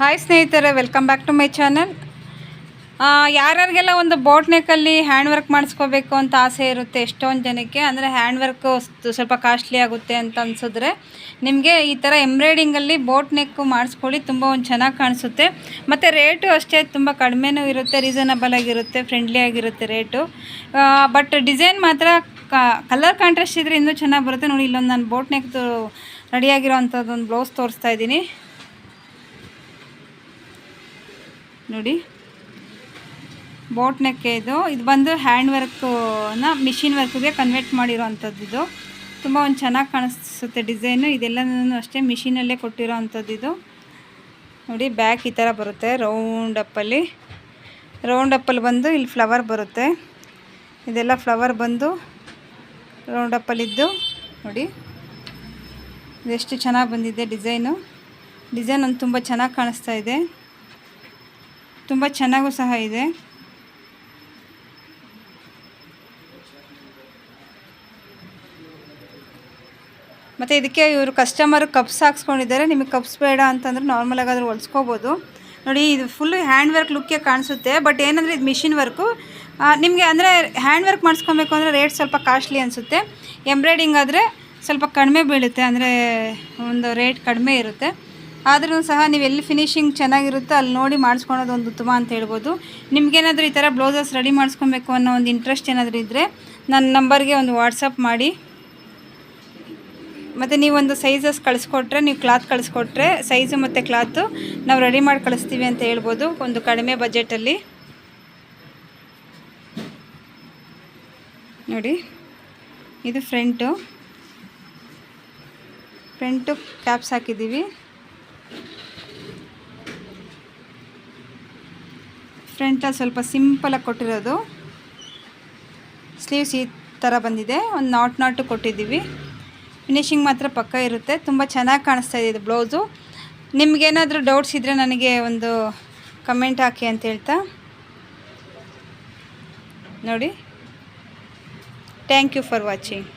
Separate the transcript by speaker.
Speaker 1: Hi ಸ್ನೇಹಿತರೆ. Welcome back to my channel ಯಾರ್ಯಾರಿಗೆಲ್ಲ ಒಂದು boat ನೆಕ್ಕಲ್ಲಿ ಹ್ಯಾಂಡ್ ವರ್ಕ್ ಮಾಡಿಸ್ಕೋಬೇಕು ಅಂತ ಆಸೆ ಇರುತ್ತೆ ಎಷ್ಟೊಂದು ಜನಕ್ಕೆ, ಅಂದರೆ ಹ್ಯಾಂಡ್ ವರ್ಕ್ ಸ್ವಲ್ಪ ಕಾಸ್ಟ್ಲಿ ಆಗುತ್ತೆ ಅಂತ ಅನ್ಸಿದ್ರೆ ನಿಮಗೆ ಈ ಥರ ಎಂಬ್ರಾಯ್ಡಿಂಗಲ್ಲಿ ಬೋಟ್ ನೆಕ್ಕು ಮಾಡಿಸ್ಕೊಳ್ಳಿ, ತುಂಬ ಒಂದು ಚೆನ್ನಾಗಿ ಕಾಣಿಸುತ್ತೆ. ಮತ್ತು ರೇಟು ಅಷ್ಟೇ, ತುಂಬ ಕಡಿಮೆನೂ ಇರುತ್ತೆ ರೀಸನಬಲ್ ಆಗಿರುತ್ತೆ ಫ್ರೆಂಡ್ಲಿ ಆಗಿರುತ್ತೆ ರೇಟು ಬಟ್ ಡಿಸೈನ್ ಮಾತ್ರ ಕಲರ್ ಕಾಂಟ್ರಾಸ್ಟ್ ಇದ್ದರೆ ಇನ್ನೂ ಚೆನ್ನಾಗಿ ಬರುತ್ತೆ. ನೋಡಿ, ಇಲ್ಲೊಂದು ನಾನು ಬೋಟ್ ನೆಕ್ದು ರೆಡಿಯಾಗಿರೋ ಅಂಥದ್ದೊಂದು ಬ್ಲೌಸ್ ತೋರಿಸ್ತಾ ಇದ್ದೀನಿ. ನೋಡಿ. ಬೋಟ್ ನೆಕ್ಕೆ ಇದು. ಇದು ಬಂದು ಹ್ಯಾಂಡ್ ವರ್ಕ್ನ ಮಿಷಿನ್ ವರ್ಕ್ಗೆ ಕನ್ವರ್ಟ್ ಮಾಡಿರೋ ಅಂಥದ್ದು ಇದು. ತುಂಬ ಒಂದು ಚೆನ್ನಾಗಿ ಕಾಣಿಸುತ್ತೆ ಡಿಸೈನು ಇದೆಲ್ಲನೂ ಅಷ್ಟೇ ಮಿಷಿನಲ್ಲೇ ಕೊಟ್ಟಿರೋ ಅಂಥದ್ದು ಇದು. ನೋಡಿ ಬ್ಯಾಕ್ ಈ ಥರ ಬರುತ್ತೆ ರೌಂಡ್ ಅಪ್ಪಲ್ಲಿ ರೌಂಡ್ ಅಪ್ಪಲ್ಲಿ ಬಂದು ಇಲ್ಲಿ ಫ್ಲವರ್ ಬರುತ್ತೆ. ಇದೆಲ್ಲ ಫ್ಲವರ್ ಬಂದು ರೌಂಡ್ ಅಪ್ಪಲ್ಲಿದ್ದು ನೋಡಿ. ಇದೆಷ್ಟು ಚೆನ್ನಾಗಿ ಬಂದಿದೆ ಡಿಸೈನು ಡಿಸೈನ್ ಒಂದು ತುಂಬ ಚೆನ್ನಾಗಿ ಕಾಣಿಸ್ತಾ ಇದೆ. ತುಂಬ ಚೆನ್ನಾಗೂ ಸಹ ಇದೆ. ಮತ್ತು ಇದಕ್ಕೆ ಇವರು ಕಸ್ಟಮರ್ ಕಪ್ಸ್ ಹಾಕ್ಸ್ಕೊಂಡಿದ್ದಾರೆ. ನಿಮಗೆ ಕಪ್ಸ್ ಬೇಡ ಅಂತಂದ್ರೆ ನಾರ್ಮಲ್ ಆಗಾದ್ರೂ ಹೊಲ್ಸ್ಕೋಬೋದು. ನೋಡಿ, ಇದು ಫುಲ್ ಹ್ಯಾಂಡ್ ವರ್ಕ್ ಲುಕ್ಕೇ ಕಾಣಿಸುತ್ತೆ. ಬಟ್ ಏನಂದರೆ ಇದು ಮಿಷಿನ್ ವರ್ಕು ನಿಮಗೆ ಅಂದರೆ ಹ್ಯಾಂಡ್ ವರ್ಕ್ ಮಾಡಿಸ್ಕೊಬೇಕು ಅಂದರೆ ರೇಟ್ ಸ್ವಲ್ಪ ಕಾಸ್ಟ್ಲಿ ಅನಿಸುತ್ತೆ. ಎಂಬ್ರಾಯ್ಡಿಂಗ್ ಆದರೆ ಸ್ವಲ್ಪ ಕಡಿಮೆ ಬೀಳುತ್ತೆ. ಅಂದರೆ ಒಂದು ರೇಟ್ ಕಡಿಮೆ ಇರುತ್ತೆ. ಆದ್ರೂ ಸಹ ನೀವು ಎಲ್ಲಿ ಫಿನಿಶಿಂಗ್ ಚೆನ್ನಾಗಿರುತ್ತೋ ಅಲ್ಲಿ ನೋಡಿ ಮಾಡಿಸ್ಕೊಳೋದು ಒಂದು ಉತ್ತಮ ಅಂತ ಹೇಳ್ಬೋದು. ನಿಮಗೇನಾದರೂ ಈ ಥರ ಬ್ಲೌಸಸ್ ರೆಡಿ ಮಾಡಿಸ್ಕೊಬೇಕು ಅನ್ನೋ ಒಂದು ಇಂಟ್ರೆಸ್ಟ್ ಏನಾದರೂ ಇದ್ದರೆ ನನ್ನ ನಂಬರ್ಗೆ ಒಂದು ವಾಟ್ಸಪ್ ಮಾಡಿ. ಮತ್ತು ನೀವೊಂದು ಸೈಜಸ್ ಕಳಿಸ್ಕೊಟ್ರೆ, ನೀವು ಕ್ಲಾತ್ ಕಳಿಸ್ಕೊಟ್ರೆ ಸೈಜು ಮತ್ತು ಕ್ಲಾತು ನಾವು ರೆಡಿ ಮಾಡಿ ಕಳಿಸ್ತೀವಿ ಅಂತ ಹೇಳ್ಬೋದು ಒಂದು ಕಡಿಮೆ ಬಜೆಟಲ್ಲಿ ನೋಡಿ, ಇದು ಫ್ರಂಟು ಫ್ರಂಟು ಕ್ಯಾಪ್ಸ್ ಹಾಕಿದ್ದೀವಿ. ಫ್ರಂಟಲ್ಲಿ ಸ್ವಲ್ಪ ಸಿಂಪಲಾಗಿ ಕೊಟ್ಟಿರೋದು. ಸ್ಲೀವ್ಸ್ ಈ ಥರ ಬಂದಿದೆ. ಒಂದು ನಾಟ್ ನಾಟು ಕೊಟ್ಟಿದ್ದೀವಿ. ಫಿನಿಶಿಂಗ್ ಮಾತ್ರ ಪಕ್ಕ ಇರುತ್ತೆ. ತುಂಬ ಚೆನ್ನಾಗಿ ಕಾಣಿಸ್ತಾ ಇದೆ ಇದು ಬ್ಲೌಸು. ನಿಮಗೇನಾದರೂ ಡೌಟ್ಸ್ ಇದ್ದರೆ ನನಗೆ ಒಂದು ಕಮೆಂಟ್ ಹಾಕಿ ಅಂತ ಹೇಳ್ತಾ. ನೋಡಿ. Thank you for watching.